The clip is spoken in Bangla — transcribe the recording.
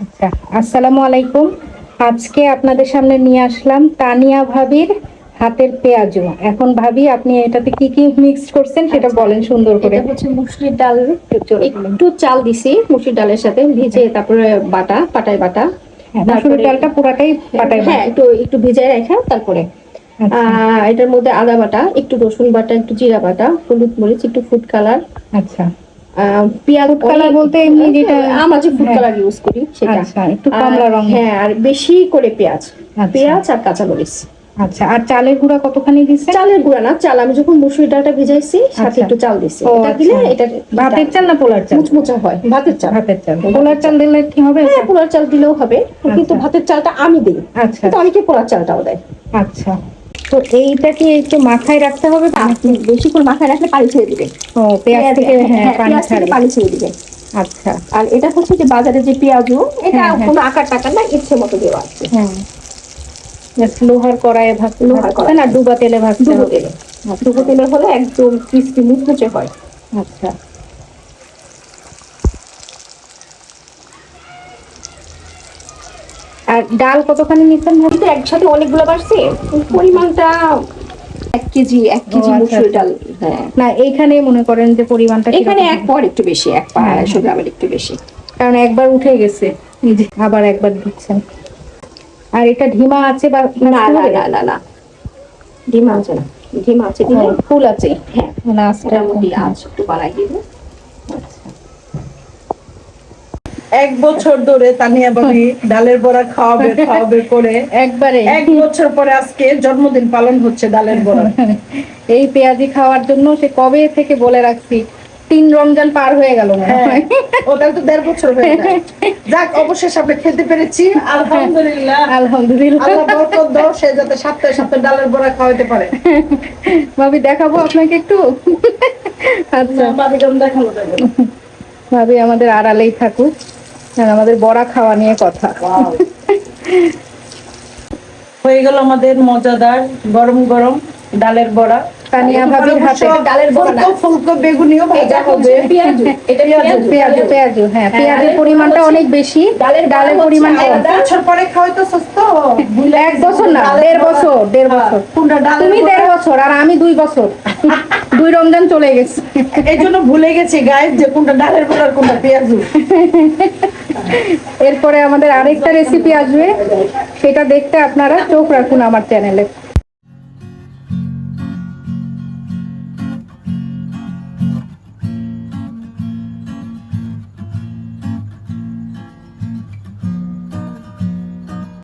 আচ্ছা আসসালামু আলাইকুম। আজকে আপনাদের সামনে নিয়ে আসলাম তানিয়া ভাবির হাতের পেঁয়াজু। এখন ভাবি আপনি এটাতে কি কি মিক্স করছেন সেটা বলেন সুন্দর করে। হচ্ছে মুসুরির ডাল। একটু চাল দিছি মুসুর ডালের সাথে ভিজে তারপরে বাটা পাটায় বাটা। হ্যাঁ, ডালটা পুরাটাই পাটায় হ্যাঁ একটু একটু ভিজায় রাখা তারপরে। আচ্ছা। এটার মধ্যে আদা বাটা একটু রসুন বাটা একটু জিরা বাটা হলুদ মরিচ একটু ফুড কালার আচ্ছা। Colour অনেক- বলতে এমনি যেটা- আমরা যে ফুড হ্যাঁ। কালার ইউজ করি সেটা। আচ্ছা, একটু কমলা রঙের। হ্যাঁ আর বেশি করে পেঁয়াজ। আচ্ছা। পেঁয়াজ আর কাঁচা মরিচ। আচ্ছা আর চালের গুঁড়া কতখানি চালের গুঁড়া না চাল। আমি যখন মুসুরি ডালটা ভিজাইছি সাথে আচ্ছা। একটু চাল দিছি এটা দিলে। এটা ভাতের চাল না পোলার চাল? মুচমুচা হয় ভাতের চাল। ভাতের চাল। পোলার চাল দিলে কি হবে? হ্যাঁ পোলার চাল দিলেও হবে কিন্তু। ভাতের চালটা আমি দিই। আচ্ছা। কিন্তু অনেকে পোলার চালটাও দেয়। আচ্ছা। তো এইটা কি একটু মাথায় রাখতে হবে তো? আপনি বেশি করে মাথায় রাখলে পানি ছেড়ে দিবে। ও পেঁয়াজ থেকে হ্যাঁ পানি ছাড়বে। পানি ছেড়ে দিবে। আচ্ছা। আর এটা হচ্ছে যে বাজারে যে পেঁয়াজু এটা হ্যাঁ, হ্যাঁ। কোনো আকার টাকার না ইচ্ছে মতো দেওয়া আছে। হ্যাঁ। লোহার কড়াইয়ে ভাজতে লোহার কড়াই। না ডুবা তেলে ভাজতে ডুবো তেলে। ডুবো তেলের হলে একদম ক্রিস্পি মুচমুচে হয়। আচ্ছা। আর ডাল কতখানি নিচ্ছেন ভাবি? একসাথে অনেকগুলো বাড়ছে। পরিমাণটা এক কেজি এক কেজি আচ্ছা, মুসুর। ডাল হ্যাঁ। না এইখানে মনে করেন যে পরিমাণটা এখানে এক পর একটু বেশি এক পা হ্যাঁ, আড়াইশো গ্রামের একটু বেশি। কারণ একবার উঠে গেছে আবার একবার দিচ্ছেন। আর এটা ঢিমা আছে বা না না না না আছে না ডিম আছে ফুল আছে। হ্যাঁ। আজ একটু বাড়াই দিবে। এক বছর ধরে তানিয়া বাবি ডালের বড়া খাওয়াবে খাওয়াবে করে। একবারে। এক বছর পরে আজকে জন্মদিন পালন হচ্ছে ডালের বড়া। এই পেঁয়াজি খাওয়ার জন্য সে কবে থেকে বলে রাখছি তিন রমজান পার হয়ে গেল হ্যাঁ। ওটা তো দেড় বছর হয়ে যায়। যাক অবশেষে আমরা খেতে পেরেছি। আলহামদুলিল্লাহ। আলহামদুলিল্লাহ। আল্লাহ বরকত দাও সে যাতে সপ্তাহে সপ্তাহে ডালের বড়া খাওয়াতে পারে। ভাবি দেখাবো আপনাকে একটু? আচ্ছা। ভাবি আমাদের আড়ালেই থাকুক। আর আমাদের বড়া খাওয়া নিয়ে কথা। হয়ে গেল আমাদের মজাদার গরম গরম ডালের বড়া। তানিয়া ভাবির হাতে। ডালের ফুলকো ফুলকো বেগুনিও ভাজা হবে। পেঁয়াজু এটা পেঁয়াজু পেঁয়াজু। পেঁয়াজু হ্যাঁ পেঁয়াজের পরিমাণটা অনেক বেশি। ডালের ডালের হচ্ছে এক বছর পরে খাওয়াই তো সুস্থ। এক বছর না দেড় বছর দেড় বছর। কোনটা ডালের তুমি দেড় বছর আর আমি দুই বছর। দুই রমজান চলে গেছে। এই জন্য ভুলে গেছি গায়ে যে কোনটা ডালের বড়া আর কোনটা পেঁয়াজু। এরপরে আমাদের আরেকটা রেসিপি আসবে সেটা দেখতে আপনারা চোখ রাখুন আমার চ্যানেলে